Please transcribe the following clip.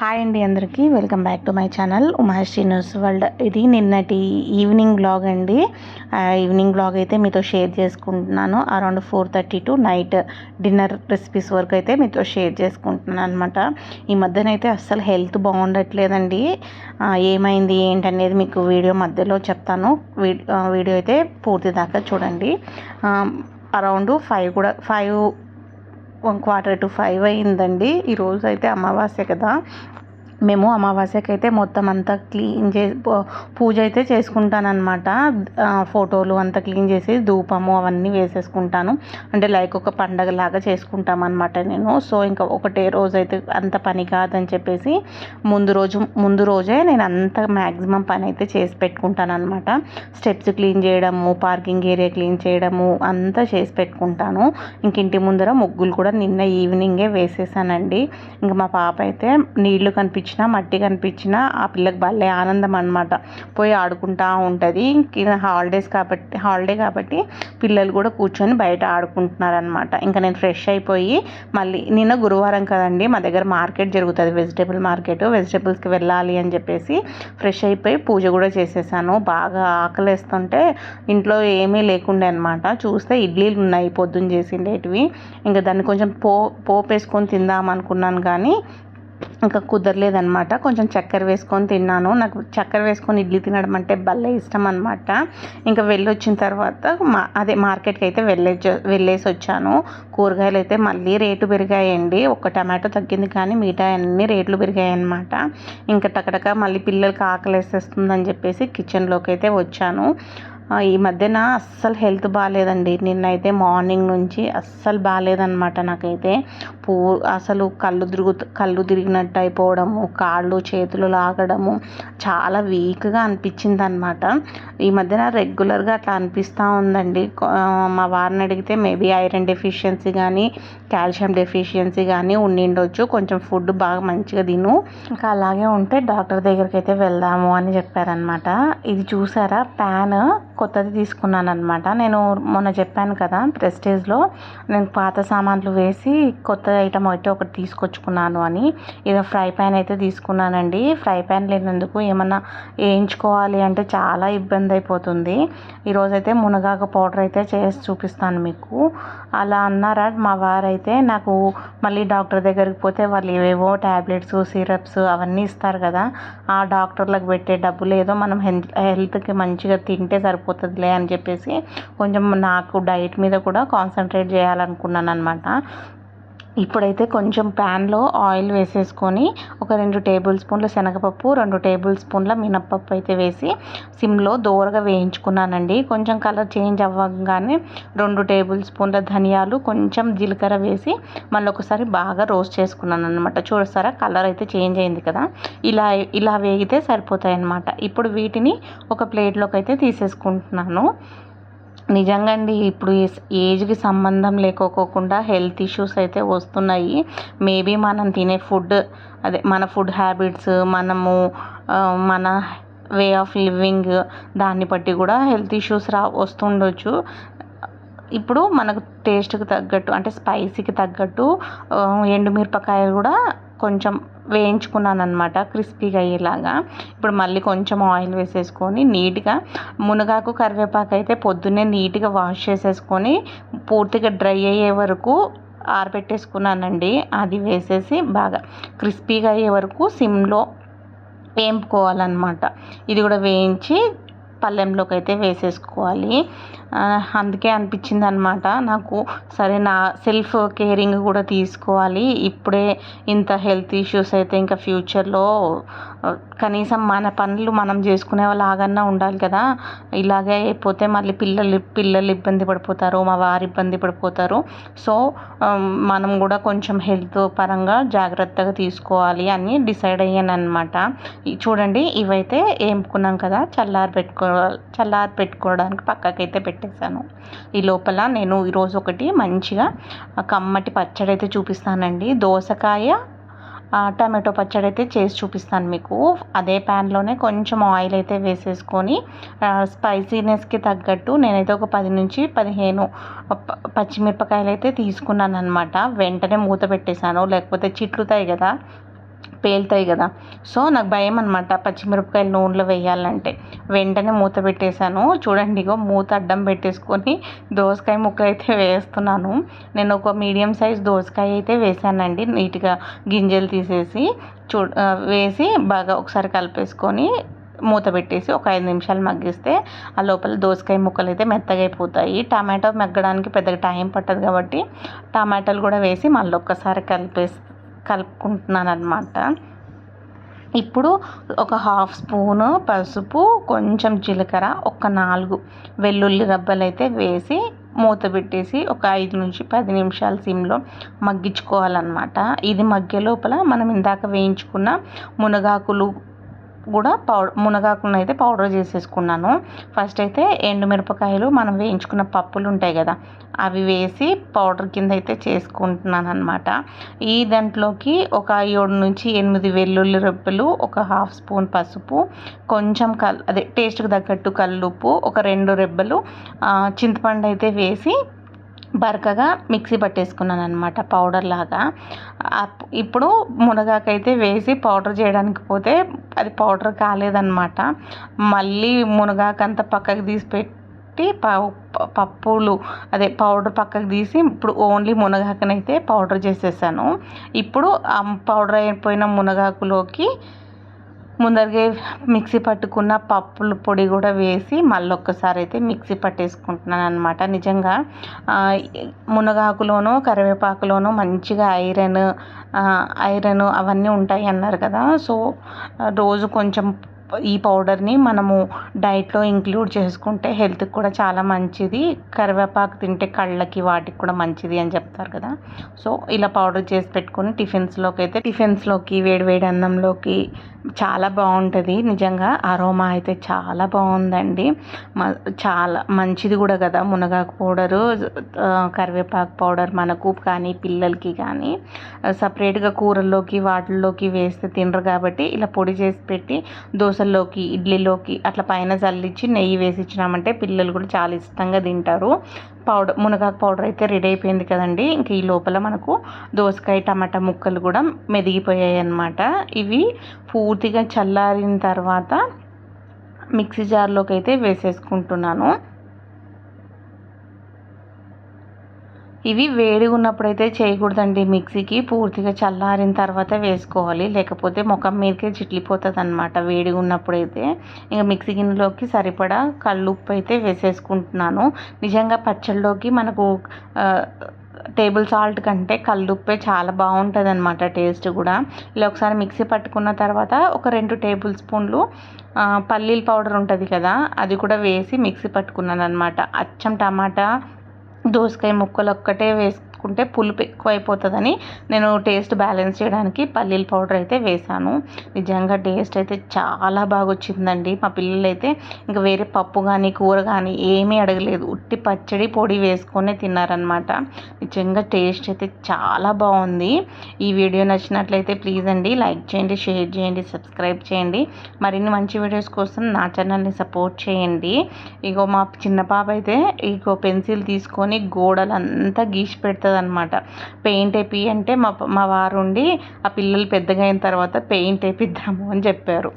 Hi అండి అందరికీ. Welcome back to my channel Umashri news world. ఇది నిన్నటి ఈవినింగ్ బ్లాగ్ అండి. ఈవినింగ్ బ్లాగ్ అయితే మీతో షేర్ చేసుకుంటున్నాను. Around four thirty to night dinner recipes వరకు అయితే మీతో షేర్ చేసుకుంటున్నాను అనమాట ఈ మధ్యన అయితే అస్సలు హెల్త్ బాగుండట్లేదండి. ఏమైంది ఏంటనేది మీకు వీడియో మధ్యలో చెప్తాను. వీడియో అయితే పూర్తి దాకా చూడండి అరౌండ్ ఫైవ్ కూడా five one quarter to five అయిందండి. ఈరోజు అయితే అమావాస్య కదా. మేము అమావాస్యకి అయితే మొత్తం అంతా క్లీన్ చే పూజ అయితే చేసుకుంటానమాట ఫోటోలు అంతా క్లీన్ చేసి ధూపము అవన్నీ వేసేసుకుంటాను. అంటే లైక్ ఒక పండగలాగా చేసుకుంటామన్నమాట నేను. సో ఇంకా ఒకటే రోజు అయితే అంత పని కాదని చెప్పేసి ముందు రోజు ముందు రోజే నేను అంత మ్యాక్సిమం పని అయితే చేసి పెట్టుకుంటాను అనమాట స్టెప్స్ క్లీన్ చేయడము పార్కింగ్ ఏరియా క్లీన్ చేయడము అంతా చేసి పెట్టుకుంటాను. ఇంక ఇంటి ముందర ముగ్గులు కూడా నిన్న ఈవినింగే వేసేసానండి. ఇంకా మా పాప అయితే నీళ్ళు కనిపించినా మట్టి కనిపించినా ఆ పిల్లకి భలే ఆనందం అనమాట పోయి ఆడుకుంటా ఉంటుంది. హాలిడేస్ కాబట్టి హాలిడే కాబట్టి పిల్లలు కూడా కూర్చొని బయట ఆడుకుంటున్నారనమాట ఇంకా నేను ఫ్రెష్ అయిపోయి మళ్ళీ నిన్న గురువారం కదండి మా దగ్గర మార్కెట్ జరుగుతుంది. వెజిటేబుల్ మార్కెట్ వెజిటేబుల్స్కి వెళ్ళాలి అని చెప్పేసి ఫ్రెష్ అయిపోయి పూజ కూడా చేసేసాను. బాగా ఆకలేస్తుంటే ఇంట్లో ఏమీ లేకుండే అనమాట చూస్తే ఇడ్లీలు ఉన్నాయి పొద్దున్న చేసిండేటివి. ఇంకా దాన్ని కొంచెం పో పోపు వేసుకొని తిందాం అనుకున్నాను కానీ ఇంకా కుదరలేదనమాట కొంచెం చక్కెర వేసుకొని తిన్నాను. నాకు చక్కెర వేసుకొని ఇడ్లీ తినడం అంటే భలే ఇష్టం అనమాట ఇంకా వెళ్ళొచ్చిన తర్వాత మా అదే మార్కెట్కి అయితే వెళ్ళే వెళ్ళేసి వచ్చాను కూరగాయలు అయితే మళ్ళీ రేటు పెరిగాయండి. ఒక టమాటో తగ్గింది కానీ మిగతా అన్ని రేట్లు పెరిగాయి అనమాట ఇంకా టకటక మళ్ళీ పిల్లలకి ఆకలేసేస్తుందని చెప్పేసి కిచెన్లోకి అయితే వచ్చాను. ఈ మధ్యన అస్సలు హెల్త్ బాగాలేదండి నిన్నైతే మార్నింగ్ నుంచి అస్సలు బాగాలేదనమాట నాకైతే. పూ అసలు కళ్ళు తిరుగు కళ్ళు తిరిగినట్టు అయిపోవడము కాళ్ళు చేతులు లాగడము చాలా వీక్గా అనిపించింది అనమాట ఈ మధ్యన రెగ్యులర్గా అట్లా అనిపిస్తూ ఉందండి. మా వారిని అడిగితే మేబీ ఐరన్ డెఫిషియన్సీ కానీ కాల్షియం డెఫిషియన్సీ కానీ ఉండిండొచ్చు కొంచెం ఫుడ్ బాగా మంచిగా తిను. ఇంకా అలాగే ఉంటే డాక్టర్ దగ్గరికి అయితే వెళ్దాము అని చెప్పారనమాట ఇది చూసారా? ప్యాన్ కొత్తది తీసుకున్నాను అనమాట నేను మొన్న చెప్పాను కదా ప్రెస్టేజ్లో నేను పాత సామాన్లు వేసి కొత్త ఐటమ్ అయితే ఒకటి తీసుకొచ్చుకున్నాను అని. ఇదో ఫ్రై ప్యాన్ అయితే తీసుకున్నానండి. ఫ్రై ప్యాన్ లేనందుకు ఏమన్నా వేయించుకోవాలి అంటే చాలా ఇబ్బంది అయిపోతుంది. ఈరోజైతే మునగాకు పౌడర్ అయితే చేసి చూపిస్తాను మీకు. అలా అన్నారా మా వారైతే నాకు మళ్ళీ డాక్టర్ దగ్గరికి పోతే వాళ్ళు ఏవేవో ట్యాబ్లెట్స్ సిరప్స్ అవన్నీ ఇస్తారు కదా ఆ డాక్టర్లకు పెట్టే డబ్బులు ఏదో మనం హెల్త్ హెల్త్కి మంచిగా తింటే సరిపోతుందిలే అని చెప్పేసి కొంచెం నాకు డైట్ మీద కూడా కాన్సన్ట్రేట్ చేయాలనుకున్నాను అనమాట ఇప్పుడైతే కొంచెం ప్యాన్లో ఆయిల్ వేసేసుకొని ఒక రెండు టేబుల్ స్పూన్ల శనగపప్పు రెండు టేబుల్ స్పూన్ల మినప్పప్పు అయితే వేసి సిమ్లో దోరగా వేయించుకున్నానండి. కొంచెం కలర్ చేంజ్ అవ్వగానే రెండు టేబుల్ స్పూన్ల ధనియాలు కొంచెం జీలకర్ర వేసి మళ్ళీ ఒకసారి బాగా రోస్ట్ చేసుకున్నాను అనమాట చూస్తారా కలర్ అయితే చేంజ్ అయింది కదా? ఇలా ఇలా వేగితే సరిపోతాయి అన్నమాట ఇప్పుడు వీటిని ఒక ప్లేట్లోకి అయితే తీసేసుకుంటున్నాను. నిజంగా అండి ఇప్పుడు ఏజ్కి సంబంధం లేకోకుండా హెల్త్ ఇష్యూస్ అయితే వస్తున్నాయి. మేబీ మనం తినే ఫుడ్ అదే మన ఫుడ్ హ్యాబిట్స్ మనము మన వే ఆఫ్ లివింగ్ దాన్ని బట్టి కూడా హెల్త్ ఇష్యూస్ రా వస్తుండొచ్చు. ఇప్పుడు మనకు టేస్ట్కి తగ్గట్టు అంటే స్పైసీకి తగ్గట్టు ఎండుమిరపకాయలు కూడా కొంచెం వేయించుకున్నాను అనమాట క్రిస్పీగా అయ్యేలాగా. ఇప్పుడు మళ్ళీ కొంచెం ఆయిల్ వేసేసుకొని నీట్గా మునగాకు కరివేపాకు అయితే పొద్దున్నే నీట్గా వాష్ చేసేసుకొని పూర్తిగా డ్రై అయ్యే వరకు ఆరబెట్టేసుకున్నానండి. అది వేసేసి బాగా క్రిస్పీగా అయ్యే వరకు సిమ్లో వేంపుకోవాలన్నమాట ఇది కూడా వేయించి పళ్ళెంలోకి అయితే వేసేసుకోవాలి. అందుకే అనిపించింది అనమాట నాకు సరే నా సెల్ఫ్ కేరింగ్ కూడా తీసుకోవాలి. ఇప్పుడే ఇంత హెల్త్ ఇష్యూస్ అయితే ఇంకా ఫ్యూచర్లో కనీసం మన పనులు మనం చేసుకునే లాగన్నా ఉండాలి కదా. ఇలాగే అయిపోతే మళ్ళీ పిల్లలు పిల్లలు ఇబ్బంది పడిపోతారు మా వారు ఇబ్బంది పడిపోతారు. సో మనం కూడా కొంచెం హెల్త్ పరంగా జాగ్రత్తగా తీసుకోవాలి అని డిసైడ్ అయ్యాను అనమాట చూడండి ఇవైతే ఏంపుకున్నాం కదా చల్లారి పెట్టుకో చల్లారి పెట్టుకోవడానికి పక్కకైతే పెట్టేశాను. ఈ లోపల నేను ఈరోజు ఒకటి మంచిగా కమ్మటి పచ్చడి అయితే చూపిస్తానండి. దోసకాయ టమాటో పచ్చడి అయితే చేసి చూపిస్తాను మీకు. అదే ప్యాన్లోనే కొంచెం ఆయిల్ అయితే వేసేసుకొని స్పైసీనెస్కి తగ్గట్టు నేనైతే ఒక పది నుంచి పదిహేను ప- పచ్చిమిరపకాయలు అయితే తీసుకున్నాను అనమాట వెంటనే మూత పెట్టేశాను లేకపోతే చిట్లుతాయి కదా పేలుతాయి కదా. సో నాకు భయం అనమాట పచ్చిమిరపకాయలు నూనెలో వేయాలంటే. వెంటనే మూత పెట్టేశాను. చూడండి ఇగో మూత అడ్డం పెట్టేసుకొని దోసకాయ ముక్కలు అయితే వేస్తున్నాను. నేను ఒక మీడియం సైజ్ దోసకాయ అయితే వేసానండి నీట్గా గింజలు తీసేసి చూ వేసి బాగా ఒకసారి కలిపేసుకొని మూత పెట్టేసి ఒక ఐదు నిమిషాలు మగ్గిస్తే ఆ లోపల దోసకాయ ముక్కలు అయితే మెత్తగా అయిపోతాయి. టమాటో మగ్గడానికి పెద్దగా టైం పట్టదు కాబట్టి టమాటాలు కూడా వేసి మళ్ళీ ఒక్కసారి కలిపేసి కలుపుకుంటున్నాను అనమాట ఇప్పుడు ఒక హాఫ్ స్పూను పసుపు కొంచెం జీలకర్ర ఒక నాలుగు వెల్లుల్లి రబ్బలు అయితే వేసి మూత పెట్టేసి ఒక ఐదు నుంచి పది నిమిషాల సిమ్లో మగ్గించుకోవాలన్నమాట. ఇది మగ్గే లోపల మనం ఇందాక వేయించుకున్న మునగాకులు కూడా పౌడర్ మునగాకులను అయితే పౌడర్ చేసేసుకున్నాను. ఫస్ట్ అయితే ఎండుమిరపకాయలు మనం వేయించుకున్న పప్పులు ఉంటాయి కదా అవి వేసి పౌడర్ కింద అయితే చేసుకుంటున్నాను అనమాట ఈ దాంట్లోకి ఒక ఏడు నుంచి ఎనిమిది వెల్లుల్లి రెప్పలు ఒక హాఫ్ స్పూన్ పసుపు కొంచెం కల్ అదే టేస్ట్కి తగ్గట్టు కల్లుప్పు ఒక రెండు రెబ్బలు చింతపండు అయితే వేసి బరకగా మిక్సీ పట్టేసుకున్నాను అనమాట పౌడర్ లాగా. ఇప్పుడు మునగాకైతే వేసి పౌడర్ చేయడానికి పోతే అది పౌడర్ కాలేదన్నమాట. మళ్ళీ మునగాకంతా పక్కకు తీసి పెట్టి పప్పులు అదే పౌడర్ పక్కకు తీసి ఇప్పుడు ఓన్లీ మునగాకనైతే పౌడర్ చేసేసాను. ఇప్పుడు పౌడర్ అయిపోయిన మునగాకులోకి ముందరగా మిక్సీ పట్టుకున్న పప్పుల పొడి కూడా వేసి మళ్ళీ ఒక్కసారి అయితే మిక్సీ పట్టేసుకుంటున్నాను అనమాట నిజంగా మునగాకులోనూ కరివేపాకులోనూ మంచిగా ఐరన్ ఐరన్ అవన్నీ ఉంటాయి అన్నారు కదా. సో రోజు కొంచెం ఈ పౌడర్ని మనము డైట్లో ఇంక్లూడ్ చేసుకుంటే హెల్త్కి కూడా చాలా మంచిది. కరివేపాకు తింటే కళ్ళకి వాటికి కూడా మంచిది అని చెప్తారు కదా. సో ఇలా పౌడర్ చేసి పెట్టుకొని టిఫిన్స్లోకి అయితే టిఫిన్స్లోకి వేడివేడి అన్నంలోకి చాలా బాగుంటుంది. నిజంగా అరోమా అయితే చాలా బాగుందండి. చాలా మంచిది కూడా కదా. మునగాకు పౌడరు కరివేపాకు పౌడర్ మనకు కానీ పిల్లలకి కానీ సపరేట్గా కూరల్లోకి వాటిల్లోకి వేస్తే తినరు కాబట్టి ఇలా పొడి చేసి పెట్టి దోశల్లోకి ఇడ్లీలోకి అట్లా పైన చల్లించి నెయ్యి వేసి ఇచ్చినామంటే పిల్లలు కూడా చాలా ఇష్టంగా తింటారు. పౌడర్ మునగాకు పౌడర్ అయితే రెడీ అయిపోయింది కదండి. ఇంక ఈ లోపల మనకు దోసకాయ టమాటా ముక్కలు కూడా మెదిగిపోయాయి అన్నమాట ఇవి పూర్తిగా చల్లారిన తర్వాత మిక్సీ జార్లోకి అయితే వేసేసుకుంటున్నాను. ఇవి వేడిగా ఉన్నప్పుడు అయితే చేయకూడదండి. మిక్సీకి పూర్తిగా చల్లారిన తర్వాత వేసుకోవాలి. లేకపోతే ముఖం మీదకే చిట్లిపోతుంది అనమాట వేడిగా ఉన్నప్పుడు అయితే ఇంకా మిక్సీ గిన్నెలోకి సరిపడా కళ్ళుప్పు అయితే వేసేసుకుంటున్నాను. నిజంగా పచ్చళ్ళలోకి మనకు టేబుల్ సాల్ట్ కంటే కల్లుప్పే చాలా బాగుంటుంది అనమాట టేస్ట్ కూడా. ఇలా ఒకసారి మిక్సీ పట్టుకున్న తర్వాత ఒక రెండు టేబుల్ స్పూన్లు పల్లీల పౌడర్ ఉంటుంది కదా అది కూడా వేసి మిక్సీ పట్టుకున్నాను అనమాట అచ్చం టమాటా దోసకాయ ముక్కలు ఒక్కటే వేసి వేసుకుంటే పులుపు ఎక్కువ అయిపోతుందని నేను టేస్ట్ బ్యాలెన్స్ చేయడానికి పల్లీల పౌడర్ అయితే వేసాను నిజంగా టేస్ట్ అయితే చాలా బాగా వచ్చిందండి మా పిల్లలు అయితే ఇంకా వేరే పప్పు కానీ కూర కానీ ఏమీ అడగలేదు. ఉట్టి పచ్చడి పొడి వేసుకొని తిన్నారనమాట నిజంగా టేస్ట్ అయితే చాలా బాగుంది. ఈ వీడియో నచ్చినట్లయితే ప్లీజ్ అండి లైక్ చేయండి షేర్ చేయండి సబ్స్క్రైబ్ చేయండి. మరిన్ని మంచి వీడియోస్ కోసం నా ఛానల్ని సపోర్ట్ చేయండి. ఇగో మా చిన్న పాప అయితే ఇగో పెన్సిల్ తీసుకొని గోడలంతా గీసి పెడుతుంది వస్తుంది అనమాట పెయింట్ వేపి అంటే మా మా వారు ఉండి ఆ పిల్లలు పెద్దగా అయిన తర్వాత పెయింట్ వేపిద్దాము అని చెప్పారు.